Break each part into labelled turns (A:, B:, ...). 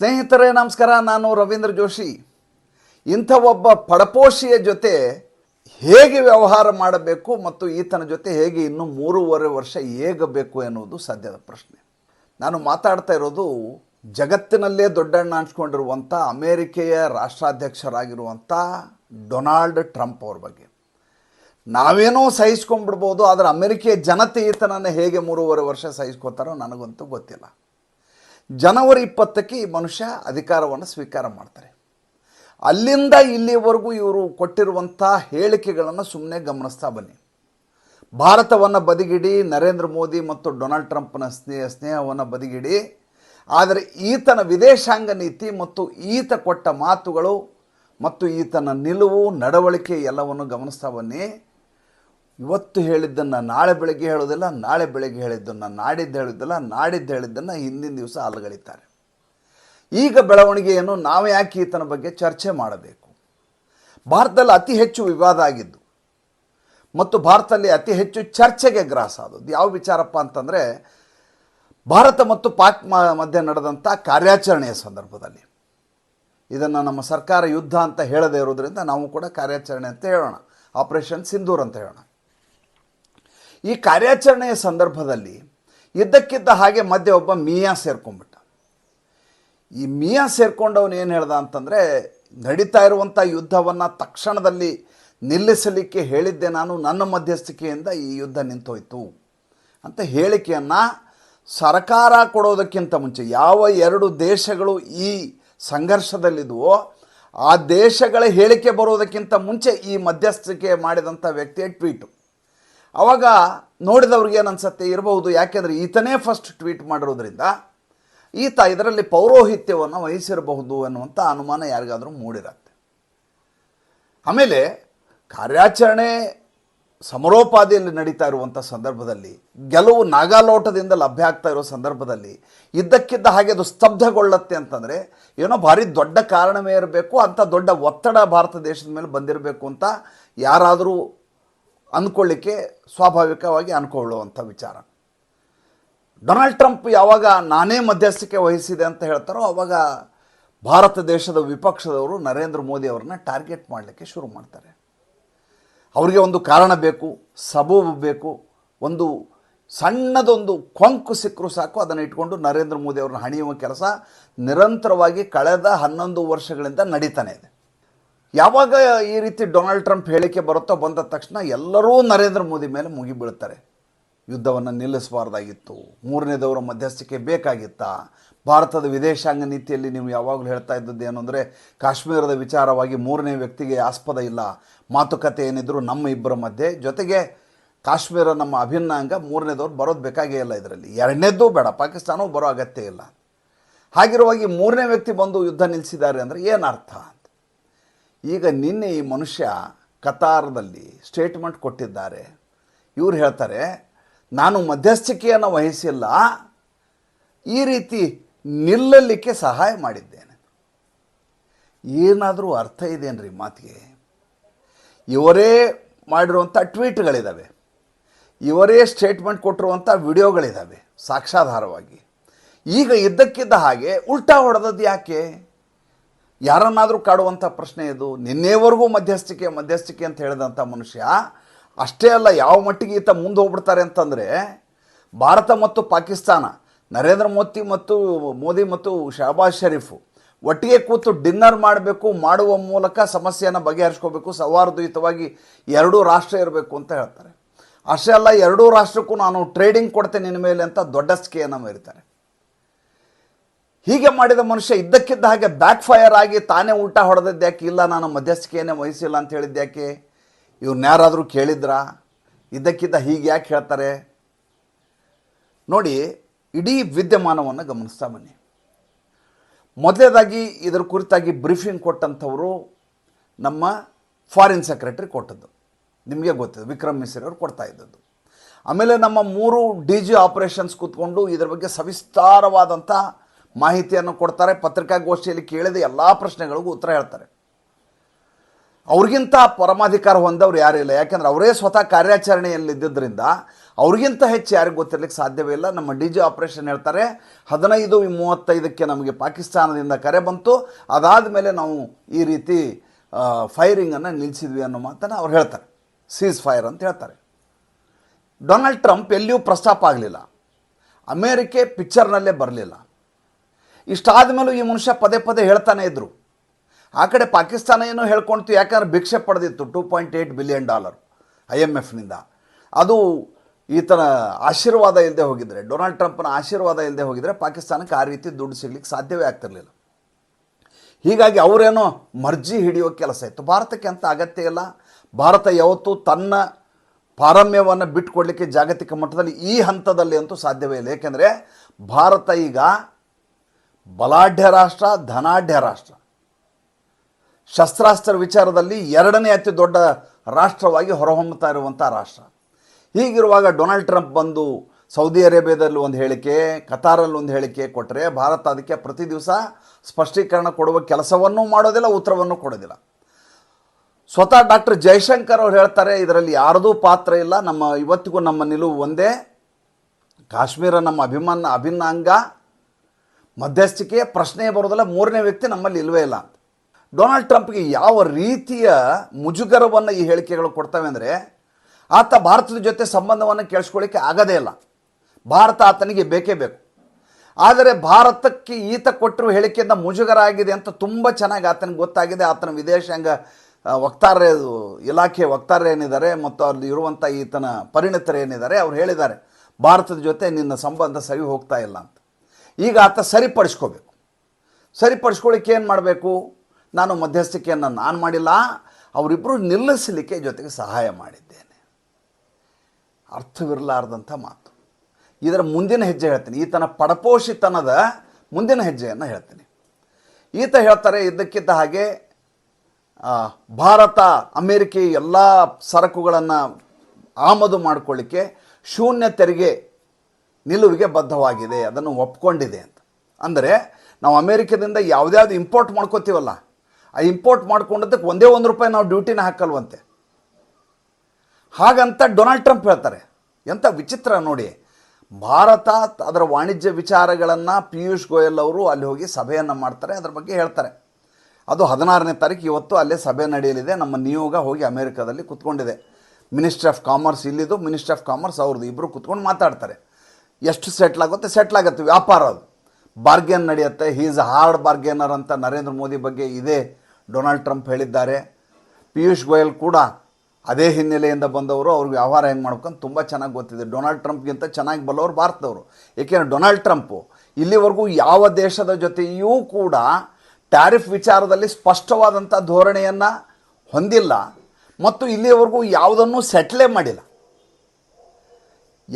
A: ಸ್ನೇಹಿತರೇ, ನಮಸ್ಕಾರ. ನಾನು ರವೀಂದ್ರ ಜೋಶಿ. ಇಂಥ ಒಬ್ಬ ಪಡಪೋಷಿಯ ಜೊತೆ ಹೇಗೆ ವ್ಯವಹಾರ ಮಾಡಬೇಕು ಮತ್ತು ಈತನ ಜೊತೆ ಹೇಗೆ ಇನ್ನೂ ಮೂರುವರೆ ವರ್ಷ ಹೇಗಬೇಕು ಎನ್ನುವುದು ಸದ್ಯದ ಪ್ರಶ್ನೆ. ನಾನು ಮಾತಾಡ್ತಾ ಇರೋದು ಜಗತ್ತಿನಲ್ಲೇ ದೊಡ್ಡಣ್ಣ ಅನ್ಸ್ಕೊಂಡಿರುವಂಥ ಅಮೇರಿಕೆಯ ರಾಷ್ಟ್ರಾಧ್ಯಕ್ಷರಾಗಿರುವಂಥ ಡೊನಾಲ್ಡ್ ಟ್ರಂಪ್ ಅವ್ರ ಬಗ್ಗೆ. ನಾವೇನೋ ಸಹಿಸ್ಕೊಂಡ್ಬಿಡ್ಬೋದು, ಆದರೆ ಅಮೆರಿಕೆಯ ಜನತೆ ಈತನನ್ನು ಹೇಗೆ ಮೂರುವರೆ ವರ್ಷ ಸಹಿಸ್ಕೋತಾರೋ ನನಗಂತೂ ಗೊತ್ತಿಲ್ಲ. ಜನವರಿ ಇಪ್ಪತ್ತಕ್ಕೆ ಈ ಮನುಷ್ಯ ಅಧಿಕಾರವನ್ನು ಸ್ವೀಕಾರ ಮಾಡ್ತಾರೆ. ಅಲ್ಲಿಂದ ಇಲ್ಲಿವರೆಗೂ ಇವರು ಕೊಟ್ಟಿರುವಂಥ ಹೇಳಿಕೆಗಳನ್ನು ಸುಮ್ಮನೆ ಗಮನಿಸ್ತಾ ಬನ್ನಿ. ಭಾರತವನ್ನು ಬದಿಗಿಡಿ, ನರೇಂದ್ರ ಮೋದಿ ಮತ್ತು ಡೊನಾಲ್ಡ್ ಟ್ರಂಪ್ನ ಸ್ನೇಹ, ಸ್ನೇಹವನ್ನು ಬದಿಗಿಡಿ, ಆದರೆ ಈತನ ವಿದೇಶಾಂಗ ನೀತಿ ಮತ್ತು ಈತ ಕೊಟ್ಟ ಮಾತುಗಳು ಮತ್ತು ಈತನ ನಿಲುವು, ನಡವಳಿಕೆ ಎಲ್ಲವನ್ನು ಗಮನಿಸ್ತಾ ಬನ್ನಿ. ಇವತ್ತು ಹೇಳಿದ್ದನ್ನು ನಾಳೆ ಬೆಳಗ್ಗೆ ಹೇಳೋದಿಲ್ಲ, ನಾಳೆ ಬೆಳಗ್ಗೆ ಹೇಳಿದ್ದನ್ನು ನಾಡಿದ್ದು ಹೇಳಿದ್ದಲ್ಲ ನಾಡಿದ್ದು ಹೇಳಿದ್ದನ್ನು ಹಿಂದಿನ ದಿವಸ ಅಲಗಳಿತಾರೆ ಈಗ ಬೆಳವಣಿಗೆಯನ್ನು ನಾವು ಯಾಕೆ ಈತನ ಬಗ್ಗೆ ಚರ್ಚೆ ಮಾಡಬೇಕು? ಭಾರತದಲ್ಲಿ ಅತಿ ಹೆಚ್ಚು ವಿವಾದ ಆಗಿದ್ದು ಮತ್ತು ಭಾರತದಲ್ಲಿ ಅತಿ ಹೆಚ್ಚು ಚರ್ಚೆಗೆ ಗ್ರಾಸ ಆದದ್ದು. ಯಾವ ವಿಚಾರಪ್ಪ ಅಂತಂದರೆ, ಭಾರತ ಮತ್ತು ಪಾಕ್ ಮಧ್ಯ ಮಧ್ಯೆ ನಡೆದಂಥ ಕಾರ್ಯಾಚರಣೆಯ ಸಂದರ್ಭದಲ್ಲಿ. ಇದನ್ನು ನಮ್ಮ ಸರ್ಕಾರ ಯುದ್ಧ ಅಂತ ಹೇಳದೇ ಇರೋದ್ರಿಂದ ನಾವು ಕೂಡ ಕಾರ್ಯಾಚರಣೆ ಅಂತ ಹೇಳೋಣ. ಆಪರೇಷನ್ ಸಿಂಧೂರ್ ಅಂತ ಹೇಳೋಣ. ಈ ಕಾರ್ಯಾಚರಣೆಯ ಸಂದರ್ಭದಲ್ಲಿ ಇದ್ದಕ್ಕಿದ್ದ ಹಾಗೆ ಮಧ್ಯೆ ಒಬ್ಬ ಮಿಯಾ ಸೇರ್ಕೊಂಡ್ಬಿಟ್ಟ. ಈ ಮಿಯಾ ಸೇರ್ಕೊಂಡವನು ಏನು ಹೇಳ್ದ ಅಂತಂದರೆ, ನಡೀತಾ ಇರುವಂಥ ಯುದ್ಧವನ್ನು ತಕ್ಷಣದಲ್ಲಿ ನಿಲ್ಲಿಸಲಿಕ್ಕೆ ಹೇಳಿದ್ದೆ ನಾನು ನನ್ನ ಮಧ್ಯಸ್ಥಿಕೆಯಿಂದ ಈ ಯುದ್ಧ ನಿಂತೋಯ್ತು ಅಂತ ಹೇಳಿಕೆಯನ್ನು ಸರ್ಕಾರ ಕೊಡೋದಕ್ಕಿಂತ ಮುಂಚೆ ಯಾವ ಎರಡು ದೇಶಗಳು ಈ ಸಂಘರ್ಷದಲ್ಲಿದ್ವೋ, ಆ ದೇಶಗಳ ಹೇಳಿಕೆ ಬರೋದಕ್ಕಿಂತ ಮುಂಚೆ ಈ ಮಧ್ಯಸ್ಥಿಕೆ ಮಾಡಿದಂಥ ವ್ಯಕ್ತಿಯ ಟ್ವೀಟು. ಅವಾಗ ನೋಡಿದವ್ರಿಗೆ ಏನು ಅನ್ಸತ್ತೆ ಇರಬಹುದು, ಯಾಕೆಂದರೆ ಈತನೇ ಫಸ್ಟ್ ಟ್ವೀಟ್ ಮಾಡಿರೋದ್ರಿಂದ ಈತ ಇದರಲ್ಲಿ ಪೌರೋಹಿತ್ಯವನ್ನು ವಹಿಸಿರಬಹುದು ಅನ್ನುವಂಥ ಅನುಮಾನ ಯಾರಿಗಾದರೂ ಮೂಡಿರತ್ತೆ. ಆಮೇಲೆ ಕಾರ್ಯಾಚರಣೆ ಸಮರೋಪಾದಿಯಲ್ಲಿ ನಡೀತಾ ಇರುವಂಥ ಸಂದರ್ಭದಲ್ಲಿ, ಗೆಲುವು ನಾಗಾಲೋಟದಿಂದ ಲಭ್ಯ ಆಗ್ತಾ ಇರೋ ಸಂದರ್ಭದಲ್ಲಿ, ಇದ್ದಕ್ಕಿದ್ದ ಹಾಗೆ ಅದು ಸ್ತಬ್ಧಗೊಳ್ಳುತ್ತೆ ಅಂತಂದರೆ ಏನೋ ಭಾರಿ ದೊಡ್ಡ ಕಾರಣವೇ ಇರಬೇಕು ಅಂಥ ದೊಡ್ಡ ಒತ್ತಡ ಭಾರತ ದೇಶದ ಮೇಲೆ ಬಂದಿರಬೇಕು ಅಂತ ಯಾರಾದರೂ ಅಂದ್ಕೊಳ್ಳಿಕ್ಕೆ ಸ್ವಾಭಾವಿಕವಾಗಿ ಅಂದ್ಕೊಳ್ಳುವಂಥ ವಿಚಾರ. ಡೊನಾಲ್ಡ್ ಟ್ರಂಪ್ ಯಾವಾಗ ನಾನೇ ಮಧ್ಯಸ್ಥಿಕೆ ವಹಿಸಿದೆ ಅಂತ ಹೇಳ್ತಾರೋ ಅವಾಗ ಭಾರತ ದೇಶದ ವಿಪಕ್ಷದವರು ನರೇಂದ್ರ ಮೋದಿ ಅವ್ರನ್ನ ಟಾರ್ಗೆಟ್ ಮಾಡಲಿಕ್ಕೆ ಶುರು ಮಾಡ್ತಾರೆ. ಅವರಿಗೆ ಒಂದು ಕಾರಣ ಬೇಕು ಸಬೂಬು ಬೇಕು, ಒಂದು ಸಣ್ಣದೊಂದು ಕೊಂಕು ಸಿಕ್ಕರೂ ಸಾಕು, ಅದನ್ನು ಇಟ್ಕೊಂಡು ನರೇಂದ್ರ ಮೋದಿ ಅವ್ರನ್ನ ಹಣಿಯುವ ಕೆಲಸ ನಿರಂತರವಾಗಿ ಕಳೆದ ಹನ್ನೊಂದು ವರ್ಷಗಳಿಂದ ನಡೀತಾನೆ ಇದೆ. ಯಾವಾಗ ಈ ರೀತಿ ಡೊನಾಲ್ಡ್ ಟ್ರಂಪ್ ಹೇಳಿಕೆ ಬರುತ್ತೋ ಬಂದ ತಕ್ಷಣ ಎಲ್ಲರೂ ನರೇಂದ್ರ ಮೋದಿ ಮೇಲೆ ಮುಗಿಬೀಳ್ತಾರೆ ಯುದ್ಧವನ್ನು ನಿಲ್ಲಿಸಬಾರ್ದಾಗಿತ್ತು. ಮೂರನೇದವರ ಮಧ್ಯಸ್ಥಿಕೆ ಬೇಕಾಗಿತ್ತಾ. ಭಾರತದ ವಿದೇಶಾಂಗ ನೀತಿಯಲ್ಲಿ ನೀವು ಯಾವಾಗಲೂ ಹೇಳ್ತಾ ಇದ್ದದ್ದು ಏನು ಅಂದರೆ, ಕಾಶ್ಮೀರದ ವಿಚಾರವಾಗಿ ಮೂರನೇ ವ್ಯಕ್ತಿಗೆ ಆಸ್ಪದ ಇಲ್ಲ. ಮಾತುಕತೆ ಏನಿದ್ರು ನಮ್ಮ ಇಬ್ಬರ ಮಧ್ಯೆ. ಜೊತೆಗೆ ಕಾಶ್ಮೀರ ನಮ್ಮ ಅಭಿನ್ನ ಅಂಗ ಮೂರನೇದವ್ರು ಬರೋದು ಬೇಕಾಗೇ ಇಲ್ಲ ಇದರಲ್ಲಿ. ಎರಡನೇದ್ದು ಬೇಡ, ಪಾಕಿಸ್ತಾನವೂ ಬರೋ ಅಗತ್ಯ ಇಲ್ಲ. ಹಾಗಿರುವಾಗಿ ಮೂರನೇ ವ್ಯಕ್ತಿ ಬಂದು ಯುದ್ಧ ನಿಲ್ಲಿಸಿದ್ದಾರೆ ಅಂದರೆ ಏನು ಅರ್ಥ? ಅಂತ ಈಗ ನಿನ್ನೆ ಈ ಮನುಷ್ಯ ಕತಾರದಲ್ಲಿ ಸ್ಟೇಟ್ಮೆಂಟ್ ಕೊಟ್ಟಿದ್ದಾರೆ. ಇವ್ರು ಹೇಳ್ತಾರೆ, ನಾನು ಮಧ್ಯಸ್ಥಿಕೆಯನ್ನು ವಹಿಸಿಲ್ಲ, ಈ ರೀತಿ ನಿಲ್ಲಲಿಕ್ಕೆ ಸಹಾಯ ಮಾಡಿದ್ದೇನೆ. ಏನಾದರೂ ಅರ್ಥ ಇದೇನ್ರಿ ಮಾತಿಗೆ? ಇವರೇ ಮಾಡಿರುವಂಥ ಟ್ವೀಟ್ಗಳಿದ್ದಾವೆ ಇವರೇ ಸ್ಟೇಟ್ಮೆಂಟ್ ಕೊಟ್ಟಿರುವಂಥ ವಿಡಿಯೋಗಳಿದ್ದಾವೆ ಸಾಕ್ಷಾಧಾರವಾಗಿ ಈಗ ಇದ್ದಕ್ಕಿದ್ದ ಹಾಗೆ ಉಲ್ಟಾ ಹೊಡೆದದ್ದು ಯಾಕೆ? ಯಾರನ್ನಾದರೂ ಕಾಡುವಂಥ ಪ್ರಶ್ನೆ ಇದು. ನಿನ್ನೆವರೆಗೂ ಮಧ್ಯಸ್ಥಿಕೆ ಮಧ್ಯಸ್ಥಿಕೆ ಅಂತ ಹೇಳಿದಂಥ ಮನುಷ್ಯ ಅಷ್ಟೇ ಅಲ್ಲ, ಯಾವ ಮಟ್ಟಿಗೆ ಈತ ಮುಂದೆ ಹೋಗ್ಬಿಡ್ತಾರೆ ಅಂತಂದರೆ ಭಾರತ ಮತ್ತು ಪಾಕಿಸ್ತಾನ, ನರೇಂದ್ರ ಮೋದಿ ಮತ್ತು ಮೋದಿ ಮತ್ತು ಶಹಬಾಜ್ ಶರೀಫು ಒಟ್ಟಿಗೆ ಕೂತು ಡಿನ್ನರ್ ಮಾಡಬೇಕು, ಮಾಡುವ ಮೂಲಕ ಸಮಸ್ಯೆಯನ್ನು ಬಗೆಹರಿಸ್ಕೋಬೇಕು, ಸೌಹಾರ್ದಯುತವಾಗಿ ಎರಡೂ ರಾಷ್ಟ್ರ ಇರಬೇಕು ಅಂತ ಹೇಳ್ತಾರೆ. ಅಷ್ಟೇ ಅಲ್ಲ, ಎರಡೂ ರಾಷ್ಟ್ರಕ್ಕೂ ನಾನು ಟ್ರೇಡಿಂಗ್ ಕೊಡ್ತೇನೆ ನಿನ್ನ ಮೇಲೆ ಅಂತ ದೊಡ್ಡ ಸ್ಕೇಯನ್ನು ಮೇರಿತಾರೆ ಹೀಗೆ ಮಾಡಿದ ಮನುಷ್ಯ ಇದ್ದಕ್ಕಿದ್ದ ಹಾಗೆ ಬ್ಯಾಕ್ ಫೈರ್ ಆಗಿ ತಾನೇ ಉಲ್ಟಾ ಹೊಡೆದದ್ದು ಯಾಕೆ? ಇಲ್ಲ, ನಾನು ಮಧ್ಯಸ್ಥಿಕೆಯನ್ನೇ ವಹಿಸಿಲ್ಲ ಅಂತ ಹೇಳಿದ್ದು ಯಾಕೆ? ಇವ್ರನ್ನ ಯಾರಾದರೂ ಕೇಳಿದ್ರಾ? ಇದ್ದಕ್ಕಿದ್ದ ಹೀಗೆ ಯಾಕೆ ಹೇಳ್ತಾರೆ? ನೋಡಿ, ಇಡೀ ವಿದ್ಯಮಾನವನ್ನು ಗಮನಿಸ್ತಾ ಬನ್ನಿ. ಮೊದಲನೇದಾಗಿ ಇದರ ಕುರಿತಾಗಿ ಬ್ರೀಫಿಂಗ್ ಕೊಟ್ಟಂಥವರು ನಮ್ಮ ಫಾರಿನ್ ಸೆಕ್ರೆಟರಿ ಕೊಟ್ಟದ್ದು. ನಿಮಗೆ ಗೊತ್ತಿದೆ, ವಿಕ್ರಮ್ ಮಿಸ್ರಿ ಅವರು ಕೊಡ್ತಾ ಇದ್ದದ್ದು. ಆಮೇಲೆ ನಮ್ಮ ಮೂರು ಡಿ ಜಿ ಆಪರೇಷನ್ಸ್ ಕೂತ್ಕೊಂಡು ಇದರ ಬಗ್ಗೆ ಸವಿಸ್ತಾರವಾದಂಥ ಮಾಹಿತಿಯನ್ನು ಕೊಡ್ತಾರೆ, ಪತ್ರಿಕಾಗೋಷ್ಠಿಯಲ್ಲಿ ಕೇಳಿದ ಎಲ್ಲ ಪ್ರಶ್ನೆಗಳಿಗೂ ಉತ್ತರ ಹೇಳ್ತಾರೆ. ಅವ್ರಿಗಿಂತ ಪರಮಾಧಿಕಾರ ಹೊಂದವ್ರು ಯಾರೂ ಇಲ್ಲ. ಯಾಕೆಂದರೆ ಅವರೇ ಸ್ವತಃ ಕಾರ್ಯಾಚರಣೆಯಲ್ಲಿ ಇದ್ದಿದ್ದರಿಂದ ಅವ್ರಿಗಿಂತ ಹೆಚ್ಚು ಯಾರಿಗೂ ಗೊತ್ತಿರಲಿಕ್ಕೆ ಸಾಧ್ಯವೇ ಇಲ್ಲ. ನಮ್ಮ ಡಿ ಜಿ ಆಪರೇಷನ್ ಹೇಳ್ತಾರೆ, ಹದಿನೈದು ಮೂವತ್ತೈದಕ್ಕೆ ನಮಗೆ ಪಾಕಿಸ್ತಾನದಿಂದ ಕರೆ ಬಂತು. ಅದಾದ ಮೇಲೆ ನಾವು ಈ ರೀತಿ ಫೈರಿಂಗನ್ನು ನಿಲ್ಲಿಸಿದ್ವಿ ಅನ್ನೋ ಮಾತನ್ನು ಅವ್ರು ಹೇಳ್ತಾರೆ. ಸೀಸ್ ಫೈರ್ ಅಂತ ಹೇಳ್ತಾರೆ. ಡೊನಾಲ್ಡ್ ಟ್ರಂಪ್ ಎಲ್ಲಿಯೂ ಪ್ರಸ್ತಾಪ ಆಗಲಿಲ್ಲ. ಅಮೇರಿಕೆ ಪಿಕ್ಚರ್ನಲ್ಲೇ ಬರಲಿಲ್ಲ. ಇಷ್ಟಾದ ಮೇಲೂ ಈ ಮನುಷ್ಯ ಪದೇ ಪದೇ ಹೇಳ್ತಾನೆ ಇದ್ದರು ಆ ಕಡೆ ಪಾಕಿಸ್ತಾನ ಏನೋ ಹೇಳ್ಕೊಳ್ತು ಯಾಕಂದ್ರೆ ಭಿಕ್ಷೆ ಪಡೆದಿತ್ತು two point eight billion dollar I M ಎಫ್ನಿಂದ ಅದು ಈತನ ಆಶೀರ್ವಾದ ಇಲ್ಲದೆ ಹೋಗಿದರೆ, ಡೊನಾಲ್ಡ್ ಟ್ರಂಪ್ನ ಆಶೀರ್ವಾದ ಇಲ್ಲದೆ ಹೋಗಿದರೆ ಪಾಕಿಸ್ತಾನಕ್ಕೆ ಆ ರೀತಿ ದುಡ್ಡು ಸಿಗ್ಲಿಕ್ಕೆ ಸಾಧ್ಯವೇ ಆಗ್ತಿರಲಿಲ್ಲ. ಹೀಗಾಗಿ ಅವರೇನೋ ಮರ್ಜಿ ಹಿಡಿಯೋ ಕೆಲಸ ಇತ್ತು. ಭಾರತಕ್ಕೆ ಅಂತ ಅಗತ್ಯ ಇಲ್ಲ. ಭಾರತ ಯಾವತ್ತೂ ತನ್ನ ಪಾರಮ್ಯವನ್ನು ಬಿಟ್ಟುಕೊಡಲಿಕ್ಕೆ ಜಾಗತಿಕ ಮಟ್ಟದಲ್ಲಿ ಈ ಹಂತದಲ್ಲಿ ಅಂತೂ ಸಾಧ್ಯವೇ ಇಲ್ಲ. ಏಕೆಂದರೆ ಭಾರತ ಈಗ ಬಲಾಢ್ಯ ರಾಷ್ಟ್ರ, ಧನಾಢ್ಯ ರಾಷ್ಟ್ರ. ಶಸ್ತ್ರಾಸ್ತ್ರ ವಿಚಾರದಲ್ಲಿ ಎರಡನೇ ಅತಿ ದೊಡ್ಡ ರಾಷ್ಟ್ರವಾಗಿ ಹೊರಹೊಮ್ಮುತ್ತಾ ಇರುವಂಥ ರಾಷ್ಟ್ರ. ಹೀಗಿರುವಾಗ ಡೊನಾಲ್ಡ್ ಟ್ರಂಪ್ ಬಂದು ಸೌದಿ ಅರೇಬಿಯಾದಲ್ಲಿ ಒಂದು ಹೇಳಿಕೆ, ಕತಾರಲ್ಲಿ ಒಂದು ಹೇಳಿಕೆ ಕೊಟ್ಟರೆ ಭಾರತ ಅದಕ್ಕೆ ಪ್ರತಿ ದಿವಸ ಸ್ಪಷ್ಟೀಕರಣ ಕೊಡುವ ಕೆಲಸವನ್ನೂ ಮಾಡೋದಿಲ್ಲ, ಉತ್ತರವನ್ನು ಕೊಡೋದಿಲ್ಲ. ಸ್ವತಃ ಡಾಕ್ಟರ್ ಜಯಶಂಕರ್ ಅವರು ಹೇಳ್ತಾರೆ, ಇದರಲ್ಲಿ ಯಾರದೂ ಪಾತ್ರ ಇಲ್ಲ, ನಮ್ಮ ಇವತ್ತಿಗೂ ನಮ್ಮ ನಿಲುವು ಒಂದೇ. ಕಾಶ್ಮೀರ ನಮ್ಮ ಅಭಿಮಾನ, ಅಭಿನ್ನ ಅಂಗ ಮಧ್ಯಸ್ಥಿಕೆ ಪ್ರಶ್ನೆ ಬರೋದಿಲ್ಲ ಮೂರನೇ ವ್ಯಕ್ತಿ ನಮ್ಮಲ್ಲಿ ಇಲ್ಲವೇ ಇಲ್ಲ. ಡೊನಾಲ್ಡ್ ಟ್ರಂಪ್ಗೆ ಯಾವ ರೀತಿಯ ಮುಜುಗರವನ್ನು ಈ ಹೇಳಿಕೆಗಳು ಕೊಡ್ತವೆ ಅಂದರೆ, ಆತ ಭಾರತದ ಜೊತೆ ಸಂಬಂಧವನ್ನು ಕೇಳಿಸ್ಕೊಳ್ಳಿಕ್ಕೆ ಆಗದೇ ಇಲ್ಲ. ಭಾರತ ಆತನಿಗೆ ಬೇಕೇ ಬೇಕು. ಆದರೆ ಭಾರತಕ್ಕೆ ಈತ ಕೊಟ್ಟಿರುವ ಹೇಳಿಕೆಯಿಂದ ಮುಜುಗರ ಆಗಿದೆ ಅಂತ ತುಂಬ ಚೆನ್ನಾಗಿ ಆತನಿಗೆ ಗೊತ್ತಾಗಿದೆ. ಆತನ ವಿದೇಶಾಂಗ ವಕ್ತಾರ ಇಲಾಖೆ ವಕ್ತಾರ ಏನಿದ್ದಾರೆ ಮತ್ತು ಅಲ್ಲಿ ಇರುವಂಥ ಈತನ ಪರಿಣಿತರು ಏನಿದ್ದಾರೆ, ಅವ್ರು ಹೇಳಿದ್ದಾರೆ. ಭಾರತದ ಜೊತೆ ನಿನ್ನ ಸಂಬಂಧ ಸರಿ ಹೋಗ್ತಾ ಇಲ್ಲ ಅಂತ. ಈಗ ಆತ ಸರಿಪಡಿಸ್ಕೋಬೇಕು. ಸರಿಪಡಿಸ್ಕೊಳ್ಳಿಕ್ಕೆ ಏನು ಮಾಡಬೇಕು? ನಾನು ಮಧ್ಯಸ್ಥಿಕೆಯನ್ನು ನಾನು ಮಾಡಿಲ್ಲ ಅವರಿಬ್ಬರು ನಿಲ್ಲಿಸಲಿಕ್ಕೆ ಜೊತೆಗೆ ಸಹಾಯ ಮಾಡಿದ್ದೇನೆ. ಅರ್ಥವಿರಲಾರ್ದಂಥ ಮಾತು. ಇದರ ಮುಂದಿನ ಹೆಜ್ಜೆ ಹೇಳ್ತೀನಿ. ಈತನ ಪಡಪೋಷಿತನದ ಮುಂದಿನ ಹೆಜ್ಜೆಯನ್ನು ಹೇಳ್ತೀನಿ. ಈತ ಹೇಳ್ತಾರೆ ಇದ್ದಕ್ಕಿದ್ದ ಹಾಗೆ ಭಾರತ, ಅಮೇರಿಕೆ ಎಲ್ಲ ಸರಕುಗಳನ್ನು ಆಮದು ಮಾಡಿಕೊಳ್ಳಿಕ್ಕೆ ಶೂನ್ಯ ತೆರಿಗೆ ನಿಲುವಿಗೆ ಬದ್ಧವಾಗಿದೆ, ಅದನ್ನು ಒಪ್ಕೊಂಡಿದೆ ಅಂತ. ಅಂದರೆ ನಾವು ಅಮೇರಿಕದಿಂದ ಯಾವುದ್ಯಾವ್ದು ಇಂಪೋರ್ಟ್ ಮಾಡ್ಕೋತೀವಲ್ಲ, ಆ ಇಂಪೋರ್ಟ್ ಮಾಡ್ಕೊಂಡದಕ್ಕೆ ಒಂದೇ ಒಂದು ರೂಪಾಯಿ ನಾವು ಡ್ಯೂಟಿನ ಹಾಕಲ್ವಂತೆ. ಹಾಗಂತ ಡೊನಾಲ್ಡ್ ಟ್ರಂಪ್ ಹೇಳ್ತಾರೆ ಎಂಥ ವಿಚಿತ್ರ ನೋಡಿ. ಭಾರತ ಅದರ ವಾಣಿಜ್ಯ ವಿಚಾರಗಳನ್ನು ಪಿಯೂಷ್ ಗೋಯಲ್ ಅವರು ಅಲ್ಲಿ ಹೋಗಿ ಸಭೆಯನ್ನು ಮಾಡ್ತಾರೆ, ಅದರ ಬಗ್ಗೆ ಹೇಳ್ತಾರೆ. ಅದು ಹದಿನಾರನೇ ತಾರೀಕು ಇವತ್ತು ಅಲ್ಲೇ ಸಭೆ ನಡೆಯಲಿದೆ, ನಮ್ಮ ನಿಯೋಗ ಹೋಗಿ ಅಮೇರಿಕಾದಲ್ಲಿ ಕುತ್ಕೊಂಡಿದೆ. ಮಿನಿಸ್ಟ್ರಿ ಆಫ್ ಕಾಮರ್ಸ್ ಇಲ್ಲಿದ್ದು ಮಿನಿಸ್ಟ್ರಿ ಆಫ್ ಕಾಮರ್ಸ್ ಅವ್ರದ್ದು ಇಬ್ಬರು ಕುತ್ಕೊಂಡು ಮಾತಾಡ್ತಾರೆ. ಎಷ್ಟು ಸೆಟ್ಲ್ ಆಗುತ್ತೆ? ಸೆಟ್ಲ್ ಆಗುತ್ತೆ. ವ್ಯಾಪಾರ ಅದು. ಬಾರ್ಗೇನ್ ನಡೆಯುತ್ತೆ. ಈಸ್ ಹಾರ್ಡ್ ಬಾರ್ಗೇನರ್ ಅಂತ ನರೇಂದ್ರ ಮೋದಿ ಬಗ್ಗೆ ಇದೇ ಡೊನಾಲ್ಡ್ ಟ್ರಂಪ್ ಹೇಳಿದ್ದಾರೆ. ಪಿಯೂಷ್ ಗೋಯಲ್ ಕೂಡ ಅದೇ ಹಿನ್ನೆಲೆಯಿಂದ ಬಂದವರು. ಅವ್ರಿಗೆ ವ್ಯವಹಾರ ಹೆಂಗೆ ಮಾಡ್ಕೊಂಡು ತುಂಬ ಚೆನ್ನಾಗಿ ಗೊತ್ತಿದೆ. ಡೊನಾಲ್ಡ್ ಟ್ರಂಪ್ಗಿಂತ ಚೆನ್ನಾಗಿ ಬಲ್ಲವರು ಭಾರತದವರು. ಏಕೆಂದರೆ ಡೊನಾಲ್ಡ್ ಟ್ರಂಪು ಇಲ್ಲಿವರೆಗೂ ಯಾವ ದೇಶದ ಜೊತೆಯೂ ಕೂಡ ಟ್ಯಾರಿಫ್ ವಿಚಾರದಲ್ಲಿ ಸ್ಪಷ್ಟವಾದಂಥ ಧೋರಣೆಯನ್ನು ಹೊಂದಿಲ್ಲ. ಮತ್ತು ಇಲ್ಲಿವರೆಗೂ ಯಾವುದನ್ನು ಸೆಟ್ಲೇ ಮಾಡಿಲ್ಲ.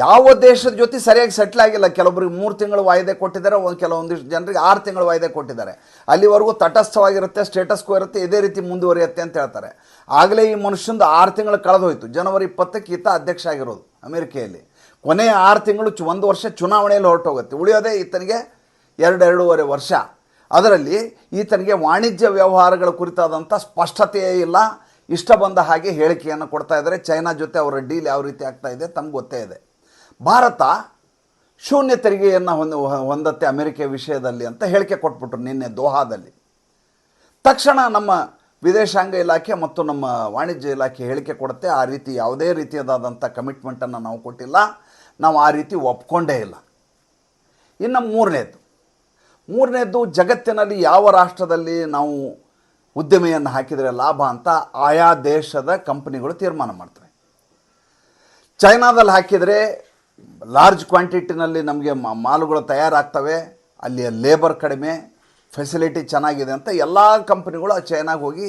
A: ಯಾವ ದೇಶದ ಜೊತೆ ಸರಿಯಾಗಿ ಸೆಟ್ಲ್ ಆಗಿಲ್ಲ. ಕೆಲವೊಬ್ಬರಿಗೆ ಮೂರು ತಿಂಗಳು ವಾಯ್ದೆ ಕೊಟ್ಟಿದ್ದಾರೆ, ಒಂದು ಕೆಲವೊಂದಿಷ್ಟು ಜನರಿಗೆ ಆರು ತಿಂಗಳು ವಾಯ್ದೆ ಕೊಟ್ಟಿದ್ದಾರೆ. ಅಲ್ಲಿವರೆಗೂ ತಟಸ್ಥವಾಗಿರುತ್ತೆ ಸ್ಟೇಟಸ್ ಕೋ ಇರುತ್ತೆ, ಇದೇ ರೀತಿ ಮುಂದುವರಿಯುತ್ತೆ ಅಂತ ಹೇಳ್ತಾರೆ. ಆಗಲೇ ಈ ಮನುಷ್ಯಂದು ಆರು ತಿಂಗಳು ಕಳೆದೋಯ್ತು. ಜನವರಿ ಇಪ್ಪತ್ತಕ್ಕೆ ಈತ ಅಧ್ಯಕ್ಷ ಆಗಿರೋದು ಅಮೆರಿಕೆಯಲ್ಲಿ. ಕೊನೆಯ ಆರು ತಿಂಗಳು ಒಂದು ವರ್ಷ ಚುನಾವಣೆಯಲ್ಲಿ ಹೊರಟೋಗುತ್ತೆ. ಉಳಿಯೋದೇ ಈತನಿಗೆ ಎರಡು ಎರಡೂವರೆ ವರ್ಷ. ಅದರಲ್ಲಿ ಈತನಿಗೆ ವಾಣಿಜ್ಯ ವ್ಯವಹಾರಗಳ ಕುರಿತಾದಂಥ ಸ್ಪಷ್ಟತೆಯೇ ಇಲ್ಲ. ಇಷ್ಟ ಬಂದ ಹಾಗೆ ಹೇಳಿಕೆಯನ್ನು ಕೊಡ್ತಾ ಇದ್ದಾರೆ. ಚೈನಾ ಜೊತೆ ಅವರ ಡೀಲ್ ಯಾವ ರೀತಿ ಆಗ್ತಾ ಇದೆ, ತಮ್ಗೆ ಗೊತ್ತೇ ಇದೆ. ಭಾರತ ಶೂನ್ಯ ತೆರಿಗೆಯನ್ನು ಹೊಂದ ಹೊಂದತ್ತೆ ಅಮೆರಿಕೆ ವಿಷಯದಲ್ಲಿ ಅಂತ ಹೇಳಿಕೆ ಕೊಟ್ಬಿಟ್ರು ನಿನ್ನೆ ದೋಹಾದಲ್ಲಿ. ತಕ್ಷಣ ನಮ್ಮ ವಿದೇಶಾಂಗ ಇಲಾಖೆ ಮತ್ತು ನಮ್ಮ ವಾಣಿಜ್ಯ ಇಲಾಖೆ ಹೇಳಿಕೆ ಕೊಡುತ್ತೆ, ಆ ರೀತಿ ಯಾವುದೇ ರೀತಿಯಾದಂಥ ಕಮಿಟ್ಮೆಂಟನ್ನು ನಾವು ಕೊಟ್ಟಿಲ್ಲ, ನಾವು ಆ ರೀತಿ ಒಪ್ಕೊಂಡೇ ಇಲ್ಲ. ಇನ್ನು ಮೂರನೇದು ಮೂರನೇದು ಜಗತ್ತಿನಲ್ಲಿ ಯಾವ ರಾಷ್ಟ್ರದಲ್ಲಿ ನಾವು ಉದ್ಯಮೆಯನ್ನು ಹಾಕಿದರೆ ಲಾಭ ಅಂತ ಆಯಾ ದೇಶದ ಕಂಪ್ನಿಗಳು ತೀರ್ಮಾನ ಮಾಡ್ತವೆ. ಚೈನಾದಲ್ಲಿ ಹಾಕಿದರೆ ಲಾರ್ಜ್ ಕ್ವಾಂಟಿಟಿನಲ್ಲಿ ನಮಗೆ ಮಾಲುಗಳು ತಯಾರಾಗ್ತವೆ. ಅಲ್ಲಿಯ ಲೇಬರ್ ಕಡಿಮೆ ಫೆಸಿಲಿಟಿ ಚೆನ್ನಾಗಿದೆ ಅಂತ ಎಲ್ಲ ಕಂಪ್ನಿಗಳು ಚೈನಾಗೆ ಹೋಗಿ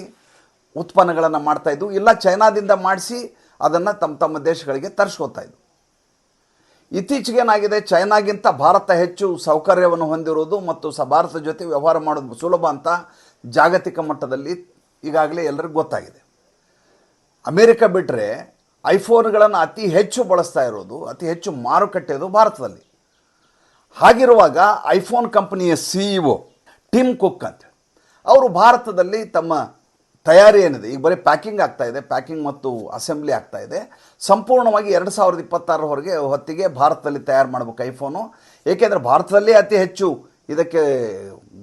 A: ಉತ್ಪನ್ನಗಳನ್ನು ಮಾಡ್ತಾಯಿದ್ವು ಇಲ್ಲ ಚೈನಾದಿಂದ ಮಾಡಿಸಿ ಅದನ್ನು ತಮ್ಮ ತಮ್ಮ ದೇಶಗಳಿಗೆ ತರಿಸ್ಕೋತಾಯಿದ್ವು ಇದ್ವು. ಇತ್ತೀಚೆಗೆ ಏನಾಗಿದೆ? ಚೈನಾಗಿಂತ ಭಾರತ ಹೆಚ್ಚು ಸೌಕರ್ಯವನ್ನು ಹೊಂದಿರುವುದು ಮತ್ತು ಸ ಭಾರತದ ಜೊತೆ ವ್ಯವಹಾರ ಮಾಡೋದು ಸುಲಭ ಅಂತ ಜಾಗತಿಕ ಮಟ್ಟದಲ್ಲಿ ಈಗಾಗಲೇ ಎಲ್ಲರಿಗೂ ಗೊತ್ತಾಗಿದೆ. ಅಮೇರಿಕ ಬಿಟ್ಟರೆ ಐಫೋನ್ಗಳನ್ನು ಅತಿ ಹೆಚ್ಚು ಬಳಸ್ತಾ ಇರೋದು, ಅತಿ ಹೆಚ್ಚು ಮಾರುಕಟ್ಟೆದು ಭಾರತದಲ್ಲಿ. ಹಾಗಿರುವಾಗ ಐಫೋನ್ ಕಂಪನಿಯ C E O Tim Cook ಅಂತ, ಅವರು ಭಾರತದಲ್ಲಿ ತಮ್ಮ ತಯಾರಿ ಏನಿದೆ, ಈಗ ಬರೀ ಪ್ಯಾಕಿಂಗ್ ಆಗ್ತಾ ಇದೆ, ಪ್ಯಾಕಿಂಗ್ ಮತ್ತು ಅಸೆಂಬ್ಲಿ ಆಗ್ತಾ ಇದೆ. ಸಂಪೂರ್ಣವಾಗಿ ಎರಡು ಸಾವಿರದ ಇಪ್ಪತ್ತಾರರವರೆಗೆ ಹೊತ್ತಿಗೆ ಭಾರತದಲ್ಲಿ ತಯಾರು ಮಾಡಬೇಕು ಐಫೋನು. ಏಕೆಂದರೆ ಭಾರತದಲ್ಲಿ ಅತಿ ಹೆಚ್ಚು ಇದಕ್ಕೆ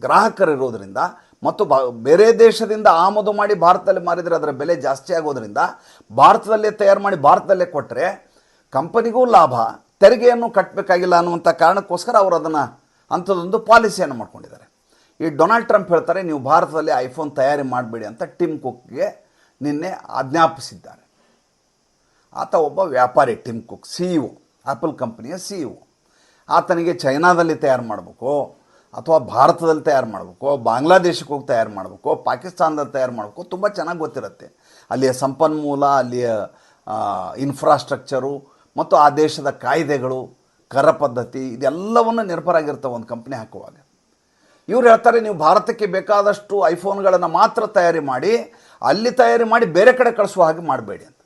A: ಗ್ರಾಹಕರಿರೋದ್ರಿಂದ ಮತ್ತು ಬೇರೆ ದೇಶದಿಂದ ಆಮದು ಮಾಡಿ ಭಾರತದಲ್ಲಿ ಮಾರಿದರೆ ಅದರ ಬೆಲೆ ಜಾಸ್ತಿ ಆಗೋದ್ರಿಂದ ಭಾರತದಲ್ಲೇ ತಯಾರು ಮಾಡಿ ಭಾರತದಲ್ಲೇ ಕೊಟ್ಟರೆ ಕಂಪನಿಗೂ ಲಾಭ, ತೆರಿಗೆಯನ್ನು ಕಟ್ಟಬೇಕಾಗಿಲ್ಲ ಅನ್ನುವಂಥ ಕಾರಣಕ್ಕೋಸ್ಕರ ಅವರು ಅದನ್ನು ಅಂಥದ್ದೊಂದು ಪಾಲಿಸಿಯನ್ನು ಮಾಡ್ಕೊಂಡಿದ್ದಾರೆ. ಈ ಡೊನಾಲ್ಡ್ ಟ್ರಂಪ್ ಹೇಳ್ತಾರೆ, ನೀವು ಭಾರತದಲ್ಲಿ ಐಫೋನ್ ತಯಾರಿ ಮಾಡಬೇಡಿ ಅಂತ ಟಿಮ್ ಕುಕ್ಗೆ ನಿನ್ನೆ ಆಜ್ಞಾಪಿಸಿದ್ದಾರೆ. ಆತ ಒಬ್ಬ ವ್ಯಾಪಾರಿ, Tim Cook, C E Apple ಕಂಪನಿಯ ಸಿ ಇ ಆತನಿಗೆ ಚೈನಾದಲ್ಲಿ ತಯಾರು ಮಾಡಬೇಕು ಅಥವಾ ಭಾರತದಲ್ಲಿ ತಯಾರು ಮಾಡಬೇಕು, ಬಾಂಗ್ಲಾದೇಶಕ್ಕೆ ಹೋಗಿ ತಯಾರು ಮಾಡಬೇಕು, ಪಾಕಿಸ್ತಾನದಲ್ಲಿ ತಯಾರು ಮಾಡಬೇಕು, ತುಂಬ ಚೆನ್ನಾಗಿ ಗೊತ್ತಿರುತ್ತೆ. ಅಲ್ಲಿಯ ಸಂಪನ್ಮೂಲ, ಅಲ್ಲಿಯ ಇನ್ಫ್ರಾಸ್ಟ್ರಕ್ಚರು ಮತ್ತು ಆ ದೇಶದ ಕಾಯ್ದೆಗಳು, ಕರ ಪದ್ಧತಿ, ಇದೆಲ್ಲವನ್ನು ನಿರ್ಭರಾಗಿರ್ತವೆ ಒಂದು ಕಂಪ್ನಿ ಹಾಕುವಾಗ. ಇವ್ರು ಹೇಳ್ತಾರೆ, ನೀವು ಭಾರತಕ್ಕೆ ಬೇಕಾದಷ್ಟು ಐಫೋನ್ಗಳನ್ನು ಮಾತ್ರ ತಯಾರಿ ಮಾಡಿ, ಅಲ್ಲಿ ತಯಾರಿ ಮಾಡಿ ಬೇರೆ ಕಡೆ ಕಳಿಸುವ ಹಾಗೆ ಮಾಡಬೇಡಿ ಅಂತ.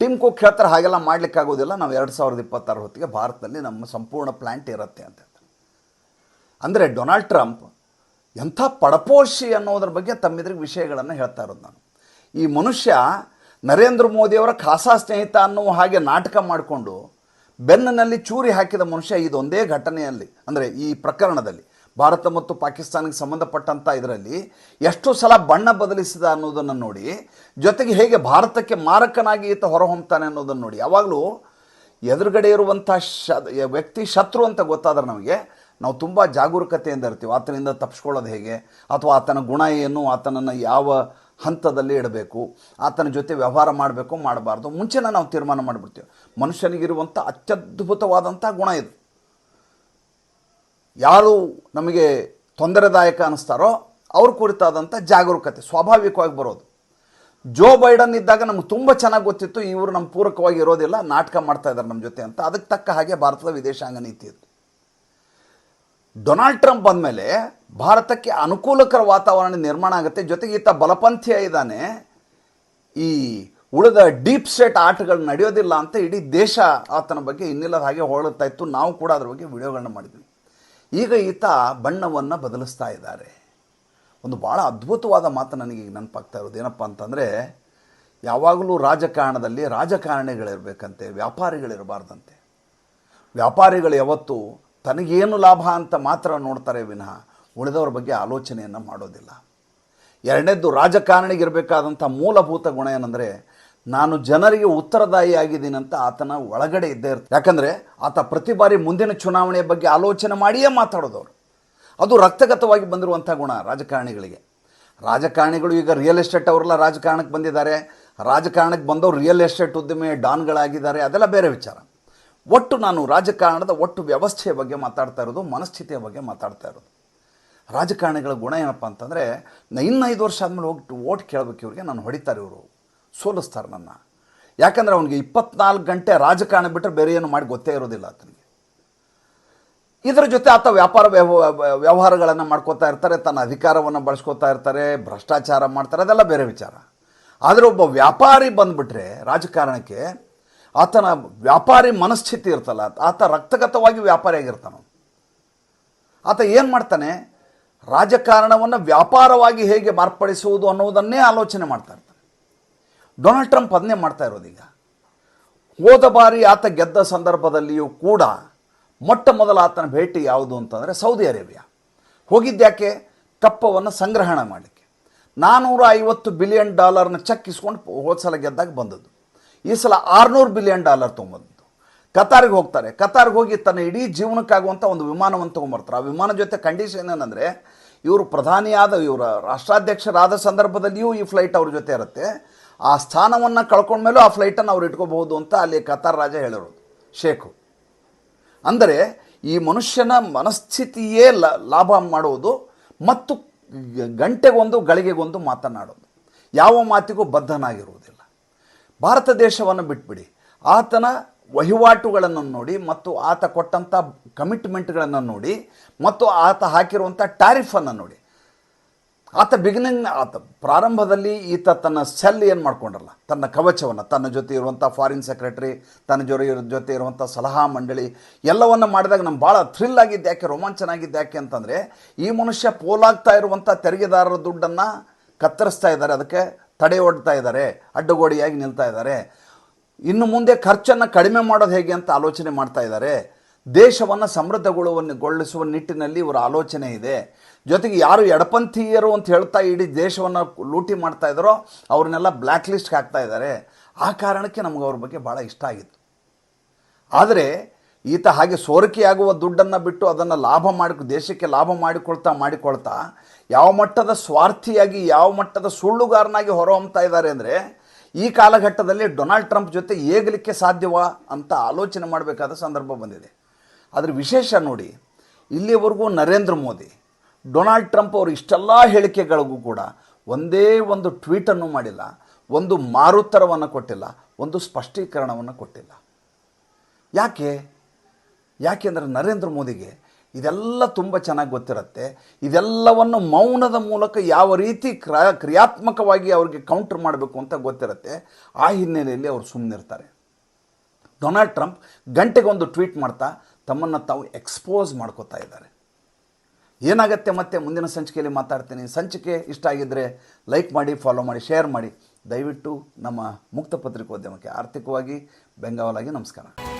A: ಟಿಮ್ ಕುಕ್ ಹೇಳ್ತಾರೆ, ಹಾಗೆಲ್ಲ ಮಾಡಲಿಕ್ಕಾಗೋದಿಲ್ಲ, ನಾವು ಎರಡು ಸಾವಿರದ ಇಪ್ಪತ್ತಾರು ಹೊತ್ತಿಗೆ ಭಾರತದಲ್ಲಿ ನಮ್ಮ ಸಂಪೂರ್ಣ ಪ್ಲ್ಯಾಂಟ್ ಇರುತ್ತೆ ಅಂತ. ಅಂದರೆ ಡೊನಾಲ್ಡ್ ಟ್ರಂಪ್ ಎಂಥ ಪಡಪೋಷಿ ಅನ್ನೋದ್ರ ಬಗ್ಗೆ ತಮ್ಮಿದ್ರಿಗೆ ವಿಷಯಗಳನ್ನು ಹೇಳ್ತಾ ಇರೋದು ನಾನು. ಈ ಮನುಷ್ಯ ನರೇಂದ್ರ ಮೋದಿಯವರ ಖಾಸಾ ಸ್ನೇಹಿತ ಅನ್ನುವ ಹಾಗೆ ನಾಟಕ ಮಾಡಿಕೊಂಡು ಬೆನ್ನಿನಲ್ಲಿ ಚೂರಿ ಹಾಕಿದ ಮನುಷ್ಯ ಇದೊಂದೇ ಘಟನೆಯಲ್ಲಿ, ಅಂದರೆ ಈ ಪ್ರಕರಣದಲ್ಲಿ, ಭಾರತ ಮತ್ತು ಪಾಕಿಸ್ತಾನಕ್ಕೆ ಸಂಬಂಧಪಟ್ಟಂಥ ಇದರಲ್ಲಿ ಎಷ್ಟು ಸಲ ಬಣ್ಣ ಬದಲಿಸಿದ ಅನ್ನೋದನ್ನು ನೋಡಿ, ಜೊತೆಗೆ ಹೇಗೆ ಭಾರತಕ್ಕೆ ಮಾರಕನಾಗಿ ಈತ ಹೊರಹೊಮ್ತಾನೆ ಅನ್ನೋದನ್ನು ನೋಡಿ, ಯಾವಾಗಲೂ ಎದುರುಗಡೆ ಇರುವಂಥ ಶ, ವ್ಯಕ್ತಿ ಶತ್ರು ಅಂತ ಗೊತ್ತಾದ್ರೆ ನಮಗೆ ನಾವು ತುಂಬ ಜಾಗರೂಕತೆಯಿಂದ ಇರ್ತೀವಿ. ಆತನಿಂದ ತಪ್ಪಿಸ್ಕೊಳ್ಳೋದು ಹೇಗೆ? ಅಥವಾ ಆತನ ಗುಣ ಏನು? ಆತನನ್ನು ಯಾವ ಹಂತದಲ್ಲಿ ಇಡಬೇಕು? ಆತನ ಜೊತೆ ವ್ಯವಹಾರ ಮಾಡಬೇಕು ಮಾಡಬಾರ್ದು? ಮುಂಚೆನೇ ನಾವು ತೀರ್ಮಾನ ಮಾಡಿಬಿಡ್ತೀವಿ. ಮನುಷ್ಯನಿಗಿರುವಂಥ ಅತ್ಯದ್ಭುತವಾದಂಥ ಗುಣ ಇದು. ಯಾರು ನಮಗೆ ತೊಂದರೆದಾಯಕ ಅನ್ನಿಸ್ತಾರೋ ಅವ್ರ ಕುರಿತಾದಂಥ ಜಾಗರೂಕತೆ, ಸ್ವಾಭಾವಿಕವಾಗಿ ಬರೋದು. ಜೋ ಬೈಡನ್ ಇದ್ದಾಗ ನಮ್ಗೆ ತುಂಬ ಚೆನ್ನಾಗಿ ಗೊತ್ತಿತ್ತು, ಇವರು ನಮ್ಮ ಪೂರಕವಾಗಿ ಇರೋದಿಲ್ಲ, ನಾಟಕ ಮಾಡ್ತಾ ಇದ್ದಾರೆ ನಮ್ಮ ಜೊತೆ ಅಂತ. ಅದಕ್ಕೆ ತಕ್ಕ ಹಾಗೆ ಭಾರತದ ವಿದೇಶಾಂಗ ನೀತಿ ಇದು. ಡೊನಾಲ್ಡ್ ಟ್ರಂಪ್ ಬಂದಮೇಲೆ ಭಾರತಕ್ಕೆ ಅನುಕೂಲಕರ ವಾತಾವರಣ ನಿರ್ಮಾಣ ಆಗುತ್ತೆ. ಜೊತೆಗೆ ಈತ ಬಲಪಂಥೀಯ ಇದ್ದಾನೆ. ಈ ಉಳಿದ ಡೀಪ್ ಸ್ಟೇಟ್ ಆಟಗಳು ನಡೆಯೋದಿಲ್ಲ ಅಂತ ಇಡೀ ದೇಶ ಆತನ ಬಗ್ಗೆ ಇನ್ನಿಲ್ಲದ ಹಾಗೆ ಹೊರಳುತ್ತಾ ಇತ್ತು. ನಾವು ಕೂಡ ಅದ್ರ ಬಗ್ಗೆ ವಿಡಿಯೋಗಳನ್ನ ಮಾಡಿದ್ವಿ. ಈಗ ಈತ ಬಣ್ಣವನ್ನು ಬದಲಿಸ್ತಾ ಇದ್ದಾರೆ. ಒಂದು ಭಾಳ ಅದ್ಭುತವಾದ ಮಾತು ನನಗೆ ಈಗ ನೆನಪಾಗ್ತಾ ಇರೋದು. ಏನಪ್ಪ ಅಂತಂದರೆ, ಯಾವಾಗಲೂ ರಾಜಕಾರಣದಲ್ಲಿ ರಾಜಕಾರಣಿಗಳಿರಬೇಕಂತೆ, ವ್ಯಾಪಾರಿಗಳಿರಬಾರ್ದಂತೆ. ವ್ಯಾಪಾರಿಗಳು ಯಾವತ್ತು ತನಗೇನು ಲಾಭ ಅಂತ ಮಾತ್ರ ನೋಡ್ತಾರೆ ವಿನಃ ಉಳಿದವ್ರ ಬಗ್ಗೆ ಆಲೋಚನೆಯನ್ನು ಮಾಡೋದಿಲ್ಲ. ಎರಡನೇದ್ದು ರಾಜಕಾರಣಿಗಿರಬೇಕಾದಂಥ ಮೂಲಭೂತ ಗುಣ ಏನಂದರೆ ನಾನು ಜನರಿಗೆ ಉತ್ತರದಾಯಿ ಆಗಿದ್ದೀನಿ ಅಂತ ಆತನ ಒಳಗಡೆ ಇದ್ದೇ ಇರ್ತದೆ ಯಾಕಂದರೆ ಆತ ಪ್ರತಿ ಬಾರಿ ಮುಂದಿನ ಚುನಾವಣೆಯ ಬಗ್ಗೆ ಆಲೋಚನೆ ಮಾಡಿಯೇ ಮಾತಾಡೋದವ್ರು. ಅದು ರಕ್ತಗತವಾಗಿ ಬಂದಿರುವಂಥ ಗುಣ ರಾಜಕಾರಣಿಗಳಿಗೆ. ರಾಜಕಾರಣಿಗಳು ಈಗ ರಿಯಲ್ ಎಸ್ಟೇಟ್ ಅವರೆಲ್ಲ ರಾಜಕಾರಣಕ್ಕೆ ಬಂದಿದ್ದಾರೆ. ರಾಜಕಾರಣಕ್ಕೆ ಬಂದವರು ರಿಯಲ್ ಎಸ್ಟೇಟ್ ಉದ್ಯಮಿ ಡಾನ್ಗಳಾಗಿದ್ದಾರೆ, ಅದೆಲ್ಲ ಬೇರೆ ವಿಚಾರ. ಒಟ್ಟು ನಾನು ರಾಜಕಾರಣದ ಒಟ್ಟು ವ್ಯವಸ್ಥೆಯ ಬಗ್ಗೆ ಮಾತಾಡ್ತಾ ಇರೋದು, ಮನಸ್ಥಿತಿಯ ಬಗ್ಗೆ ಮಾತಾಡ್ತಾ ಇರೋದು. ರಾಜಕಾರಣಿಗಳ ಗುಣ ಏನಪ್ಪ ಅಂತಂದರೆ ಇನ್ನು ಐದು ವರ್ಷ ಆದಮೇಲೆ ಹೋಗಿ ಓಟ್ ಕೇಳಬೇಕು ಇವ್ರಿಗೆ, ನಾನು ಹೊಡಿತಾರೆ ಇವರು. ಸೋಲಿಸ್ತಾರೆ ನನ್ನ. ಯಾಕಂದರೆ ಅವನಿಗೆ ಇಪ್ಪತ್ನಾಲ್ಕು ಗಂಟೆ ರಾಜಕಾರಣ ಬಿಟ್ಟರೆ ಬೇರೆ ಏನು ಮಾಡಿ ಗೊತ್ತೇ ಇರೋದಿಲ್ಲ ಆತನಿಗೆ. ಇದರ ಜೊತೆ ಆತ ವ್ಯಾಪಾರ ವ್ಯವ- ವ್ಯವಹಾರಗಳನ್ನು ಮಾಡ್ಕೋತಾ ಇರ್ತಾರೆ, ತನ್ನ ಅಧಿಕಾರವನ್ನು ಬಳಸ್ಕೋತಾ ಇರ್ತಾರೆ, ಭ್ರಷ್ಟಾಚಾರ ಮಾಡ್ತಾರೆ, ಅದೆಲ್ಲ ಬೇರೆ ವಿಚಾರ. ಆದರೆ ಒಬ್ಬ ವ್ಯಾಪಾರಿ ಬಂದುಬಿಟ್ರೆ ರಾಜಕಾರಣಕ್ಕೆ ಆತನ ವ್ಯಾಪಾರಿ ಮನಸ್ಥಿತಿ ಇರ್ತಲ್ಲ, ಆತ ರಕ್ತಗತವಾಗಿ ವ್ಯಾಪಾರಿಯಾಗಿರ್ತಾನೆ ಆತ ಏನು ಮಾಡ್ತಾನೆ? ರಾಜಕಾರಣವನ್ನು ವ್ಯಾಪಾರವಾಗಿ ಹೇಗೆ ಮಾರ್ಪಡಿಸುವುದು ಅನ್ನೋದನ್ನೇ ಆಲೋಚನೆ ಮಾಡ್ತಾ ಇರ್ತಾನೆ. ಡೊನಾಲ್ಡ್ ಟ್ರಂಪ್ ಅದನ್ನೇ ಮಾಡ್ತಾ ಇರೋದೀಗ ಹೋದ ಬಾರಿ ಆತ ಗೆದ್ದ ಸಂದರ್ಭದಲ್ಲಿಯೂ ಕೂಡ ಮೊಟ್ಟ ಮೊದಲ ಆತನ ಭೇಟಿ ಯಾವುದು ಅಂತಂದರೆ ಸೌದಿ ಅರೇಬಿಯಾ. ಹೋಗಿದ್ದ್ಯಾಕೆ? ಕಪ್ಪವನ್ನು ಸಂಗ್ರಹಣ ಮಾಡಲಿಕ್ಕೆ. ನಾನ್ನೂರ ಐವತ್ತು ಬಿಲಿಯನ್ ಡಾಲರ್ನ ಚೆಕ್ ಇಸ್ಕೊಂಡು ಹೋದ ಗೆದ್ದಾಗ ಬಂದದ್ದು. ಈ ಸಲ ಆರುನೂರು ಬಿಲಿಯನ್ ಡಾಲರ್ ತೊಗೊಂಬಂದು ಕತಾರ್ಗೆ ಹೋಗ್ತಾರೆ. ಕತಾರ್ಗೆ ಹೋಗಿ ತನ್ನ ಇಡೀ ಜೀವನಕ್ಕಾಗುವಂಥ ಒಂದು ವಿಮಾನವನ್ನು ತೊಗೊಂಬರ್ತಾರೆ. ಆ ವಿಮಾನ ಜೊತೆ ಕಂಡೀಷನ್ ಏನಂದರೆ, ಇವರು ಪ್ರಧಾನಿಯಾದ, ಇವರ ರಾಷ್ಟ್ರಾಧ್ಯಕ್ಷರಾದ ಸಂದರ್ಭದಲ್ಲಿಯೂ ಈ ಫ್ಲೈಟ್ ಅವ್ರ ಜೊತೆ ಇರುತ್ತೆ. ಆ ಸ್ಥಾನವನ್ನು ಕಳ್ಕೊಂಡ್ಮೇಲೂ ಆ ಫ್ಲೈಟನ್ನು ಅವ್ರು ಇಟ್ಕೋಬಹುದು ಅಂತ ಅಲ್ಲಿ ಕತಾರ್ ರಾಜ ಹೇಳಿರೋದು ಶೇಖು. ಅಂದರೆ, ಈ ಮನುಷ್ಯನ ಮನಸ್ಥಿತಿಯೇ ಲಾಭ ಮಾಡುವುದು ಮತ್ತು ಗಂಟೆಗೊಂದು, ಗಳಿಗೆಗೊಂದು ಮಾತನಾಡೋದು. ಯಾವ ಮಾತಿಗೂ ಬದ್ಧನಾಗಿರುವುದಿಲ್ಲ. ಭಾರತ ದೇಶವನ್ನು ಬಿಟ್ಬಿಡಿ. ಆತನ ವಹಿವಾಟುಗಳನ್ನು ನೋಡಿ ಮತ್ತು ಆತ ಕೊಟ್ಟಂಥ ಕಮಿಟ್ಮೆಂಟ್ಗಳನ್ನು ನೋಡಿ ಮತ್ತು ಆತ ಹಾಕಿರುವಂಥ ಟ್ಯಾರಿಫನ್ನು ನೋಡಿ. ಆತ ಬಿಗಿನಿಂಗ್ ಆತ ಪ್ರಾರಂಭದಲ್ಲಿ ಈತ ತನ್ನ ಸೆಲ್ ಏನು ಮಾಡ್ಕೊಂಡ್ರಲ್ಲ ತನ್ನ ಕವಚವನ್ನು, ತನ್ನ ಜೊತೆ ಇರುವಂಥ ಫಾರಿನ್ ಸೆಕ್ರೆಟರಿ ತನ್ನ ಜೊತೆ ಜೊತೆ ಇರುವಂಥ ಸಲಹಾ ಮಂಡಳಿ, ಎಲ್ಲವನ್ನು ಮಾಡಿದಾಗ ನಮ್ಮ ಭಾಳ ಥ್ರಿಲ್ ಆಗಿದ್ದು ಯಾಕೆ, ರೋಮಾಂಚನ ಆಗಿದ್ದು ಯಾಕೆ ಅಂತಂದರೆ ಈ ಮನುಷ್ಯ ಪೋಲಾಗ್ತಾ ಇರುವಂಥ ತೆರಿಗೆದಾರರ ದುಡ್ಡನ್ನು ಕತ್ತರಿಸ್ತಾ ಇದ್ದಾರೆ. ಅದಕ್ಕೆ ತಡೆ ಒಡ್ತಾ ಇದ್ದಾರೆ, ಅಡ್ಡಗೋಡಿಯಾಗಿ ನಿಲ್ತಾ ಇದ್ದಾರೆ. ಇನ್ನು ಮುಂದೆ ಖರ್ಚನ್ನು ಕಡಿಮೆ ಮಾಡೋದು ಹೇಗೆ ಅಂತ ಆಲೋಚನೆ ಮಾಡ್ತಾ ಇದ್ದಾರೆ. ದೇಶವನ್ನು ಸಮೃದ್ಧಗೊಳ್ಳುವ ನಿಟ್ಟಿನಲ್ಲಿ ಇವರ ಆಲೋಚನೆ ಇದೆ. ಜೊತೆಗೆ ಯಾರು ಎಡಪಂಥೀಯರು ಅಂತ ಹೇಳ್ತಾ ಇಡೀ ದೇಶವನ್ನು ಲೂಟಿ ಮಾಡ್ತಾ ಇದ್ದಾರೋ, ಅವ್ರನ್ನೆಲ್ಲ ಬ್ಲ್ಯಾಕ್ ಲಿಸ್ಟ್ಗೆ ಹಾಕ್ತಾ ಇದ್ದಾರೆ. ಆ ಕಾರಣಕ್ಕೆ ನಮ್ಗೆ ಅವ್ರ ಬಗ್ಗೆ ಭಾಳ ಇಷ್ಟ ಆಗಿತ್ತು. ಆದರೆ ಈತ ಹಾಗೆ ಸೋರಿಕೆಯಾಗುವ ದುಡ್ಡನ್ನು ಬಿಟ್ಟು ಅದನ್ನು ಲಾಭ ಮಾಡಿ ದೇಶಕ್ಕೆ ಲಾಭ ಮಾಡಿಕೊಳ್ತಾ ಮಾಡಿಕೊಳ್ತಾ ಯಾವ ಮಟ್ಟದ ಸ್ವಾರ್ಥಿಯಾಗಿ, ಯಾವ ಮಟ್ಟದ ಸುಳ್ಳುಗಾರನಾಗಿ ಹೊರಹೊಮ್ತಾ ಇದ್ದಾರೆ ಅಂದರೆ ಈ ಕಾಲಘಟ್ಟದಲ್ಲಿ ಡೊನಾಲ್ಡ್ ಟ್ರಂಪ್ ಜೊತೆ ಏಗಲಿಕ್ಕೆ ಸಾಧ್ಯವಾ ಅಂತ ಆಲೋಚನೆ ಮಾಡಬೇಕಾದ ಸಂದರ್ಭ ಬಂದಿದೆ. ಅದರ ವಿಶೇಷ ನೋಡಿ, ಇಲ್ಲಿವರೆಗೂ ನರೇಂದ್ರ ಮೋದಿ, ಡೊನಾಲ್ಡ್ ಟ್ರಂಪ್ ಅವರು ಇಷ್ಟೆಲ್ಲ ಹೇಳಿಕೆಗಳಿಗೂ ಕೂಡ ಒಂದೇ ಒಂದು ಟ್ವೀಟನ್ನು ಮಾಡಿಲ್ಲ, ಒಂದು ಮಾರುತ್ತರವನ್ನು ಕೊಟ್ಟಿಲ್ಲ, ಒಂದು ಸ್ಪಷ್ಟೀಕರಣವನ್ನು ಕೊಟ್ಟಿಲ್ಲ. ಯಾಕೆ? ಯಾಕೆಂದರೆ ನರೇಂದ್ರ ಮೋದಿಗೆ ಇದೆಲ್ಲ ತುಂಬ ಚೆನ್ನಾಗಿ ಗೊತ್ತಿರುತ್ತೆ. ಇದೆಲ್ಲವನ್ನು ಮೌನದ ಮೂಲಕ ಯಾವ ರೀತಿ ಕ್ರ, ಕ್ರಿಯಾತ್ಮಕವಾಗಿ ಅವ್ರಿಗೆ ಕೌಂಟರ್ ಮಾಡಬೇಕು ಅಂತ ಗೊತ್ತಿರುತ್ತೆ. ಆ ಹಿನ್ನೆಲೆಯಲ್ಲಿ ಅವರು ಸುಮ್ಮನಿರ್ತಾರೆ ಡೊನಾಲ್ಡ್ ಟ್ರಂಪ್ ಗಂಟೆಗೊಂದು ಟ್ವೀಟ್ ಮಾಡ್ತಾ ತಮ್ಮನ್ನು ತಾವು ಎಕ್ಸ್ಪೋಸ್ ಮಾಡ್ಕೋತಾ ಇದ್ದಾರೆ. ಏನಾಗುತ್ತೆ ಮತ್ತೆ? ಮುಂದಿನ ಸಂಚಿಕೆಯಲ್ಲಿ ಮಾತಾಡ್ತೀನಿ. ಸಂಚಿಕೆ ಇಷ್ಟ ಆಗಿದ್ದರೆ ಲೈಕ್ ಮಾಡಿ ಫಾಲೋ ಮಾಡಿ ಶೇರ್ ಮಾಡಿ. ದಯವಿಟ್ಟು ನಮ್ಮ ಮುಕ್ತ ಪತ್ರಿಕೋದ್ಯಮಕ್ಕೆ ಆರ್ಥಿಕವಾಗಿ ಬೆಂಗಾವಲಾಗಿ ನಮಸ್ಕಾರ.